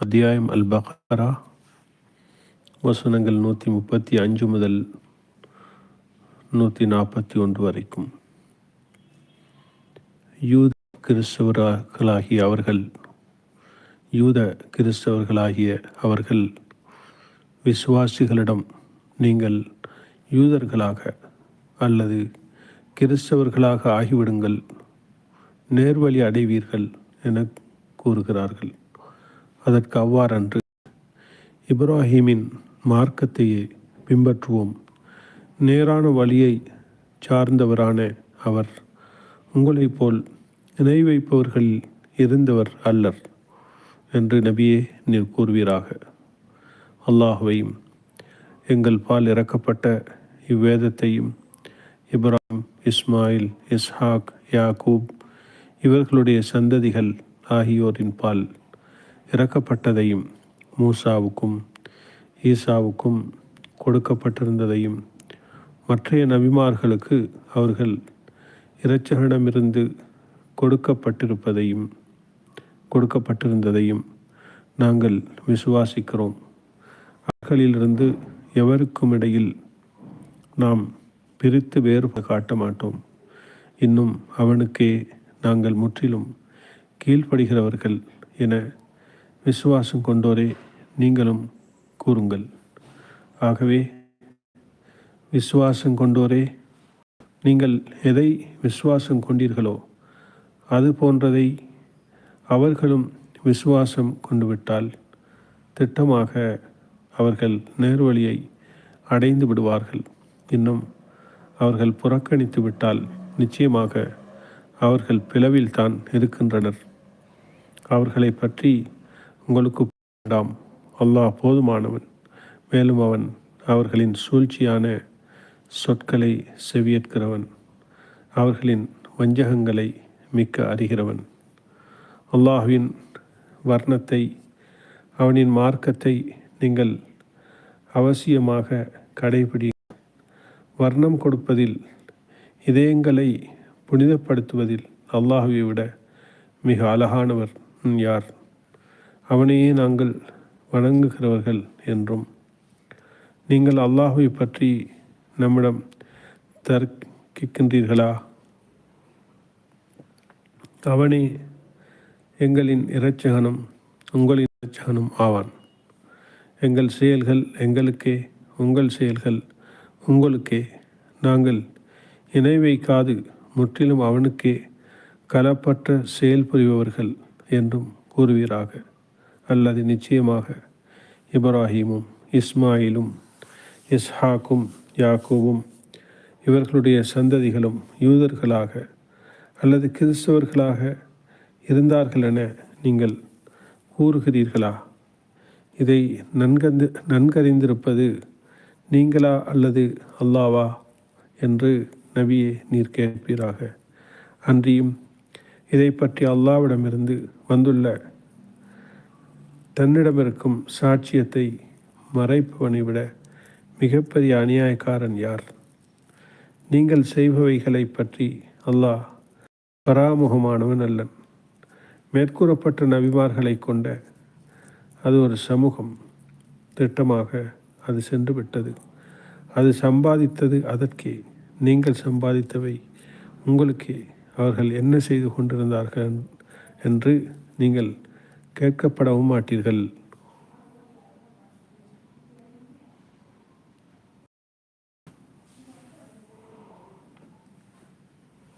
அத்தியாயம் அல் பஹரா வசனங்கள் நூற்றி முப்பத்தி அஞ்சு முதல் நூற்றி நாற்பத்தி ஒன்று வரைக்கும். யூத கிறிஸ்தவர்களாகிய அவர்கள் யூத கிறிஸ்தவர்களாகிய அவர்கள் விசுவாசிகளிடம் நீங்கள் யூதர்களாக அல்லது கிறிஸ்தவர்களாக ஆகிவிடுங்கள் நேர்வழி அடைவீர்கள் என கூறுகிறார்கள். அதற்கு அவ்வாறன்று இப்ராஹீமின் மார்க்கத்தையே பின்பற்றுவோம். நேரான வழியை சார்ந்தவரான அவர் உங்களைப் போல் இணை வைப்பவர்களில் இருந்தவர் அல்லர் என்று நபியே நீர் கூறுவீராக. அல்லாஹுவையும் எங்கள் பால் இறக்கப்பட்ட இவ்வேதத்தையும் இப்ராஹிம் இஸ்மாயில் இஸ்ஹாக் யாக்கூப் இவர்களுடைய சந்ததிகள் ஆகியோரின் பால் இறக்கப்பட்டதையும் மூசாவுக்கும் ஈசாவுக்கும் கொடுக்கப்பட்டிருந்ததையும் மற்றைய நபிமார்களுக்கு அவர்கள் இறைச்சகனிடமிருந்து கொடுக்கப்பட்டிருப்பதையும் கொடுக்கப்பட்டிருந்ததையும் நாங்கள் விசுவாசிக்கிறோம். அவர்களிலிருந்து எவருக்கும் இடையில் நாம் பிரித்து வேறு காட்ட மாட்டோம். இன்னும் அவனுக்கே நாங்கள் முற்றிலும் கீழ்ப்படுகிறவர்கள் என விசுவாசம் கொண்டோரே நீங்களும் கூறுங்கள். ஆகவே விசுவாசம் கொண்டோரே நீங்கள் எதை விசுவாசம் கொண்டீர்களோ அது போன்றதை அவர்களும் விசுவாசம் கொண்டுவிட்டால் திட்டமாக அவர்கள் நேர்வழியை அடைந்து விடுவார்கள். இன்னும் அவர்கள் புறக்கணித்து விட்டால் நிச்சயமாக அவர்கள் பிளவில் தான் இருக்கின்றனர். அவர்களை பற்றி உங்களுக்கு வேண்டாம் அல்லாஹ் போதுமானவன். மேலும் அவன் அவர்களின் சூழ்ச்சியான சொற்களை செவியேற்கிறவன். அவர்களின் வஞ்சகங்களை மிக்க அறிகிறவன். அல்லாஹுவின் வர்ணத்தை அவனின் மார்க்கத்தை நீங்கள் அவசியமாக கடைபிடி வர்ணம் கொடுப்பதில் இதயங்களை புனிதப்படுத்துவதில் அல்லாஹுவை விட மிக அழகானவர் யார்? அவனையே நாங்கள் வணங்குகிறவர்கள் என்றும். நீங்கள் அல்லாஹுவை பற்றி நம்மிடம் தர்க்கிக்கின்றீர்களா? அவனே எங்களின் இரட்சகனும் உங்களின் இரட்சகனும் ஆவான். எங்கள் செயல்கள் எங்களுக்கே உங்கள் செயல்கள் உங்களுக்கே. நாங்கள் இணை வைக்காது முற்றிலும் அவனுக்கே கலப்பற்ற செயல் புரிபவர்கள் என்றும் கூறுவீராக. அல்லது நிச்சயமாக இப்ராஹீமும் இஸ்மாயிலும் இஸ்ஹாக்கும் யாக்கூவும் இவர்களுடைய சந்ததிகளும் யூதர்களாக அல்லது கிறிஸ்தவர்களாக இருந்தார்கள் என நீங்கள் கூறுகிறீர்களா? இதை நன்கந்து நன்கறிந்திருப்பது நீங்களா அல்லது அல்லாவா? என்று நபியே நீர் கேட்பீராக. அன்றியும் இதை பற்றி அல்லாவிடமிருந்து வந்துள்ள தன்னிடமிருக்கும் சாட்சியத்தை மறைப்பவனை விட மிகப்பெரிய அநியாயக்காரன் யார்? நீங்கள் செய்பவைகளை பற்றி அல்லாஹ் பராமுகமானவன் அல்லன். மேற்கூறப்பட்ட நபிமார்களை கொண்ட அது ஒரு சமூகம். திட்டமாக அது சென்று விட்டது அது சம்பாதித்தது அதற்கே. நீங்கள் சம்பாதித்தவை உங்களுக்கே. அவர்கள் என்ன செய்து கொண்டிருந்தார்கள் என்று நீங்கள் கேட்கப்படவும் மாட்டீர்கள்.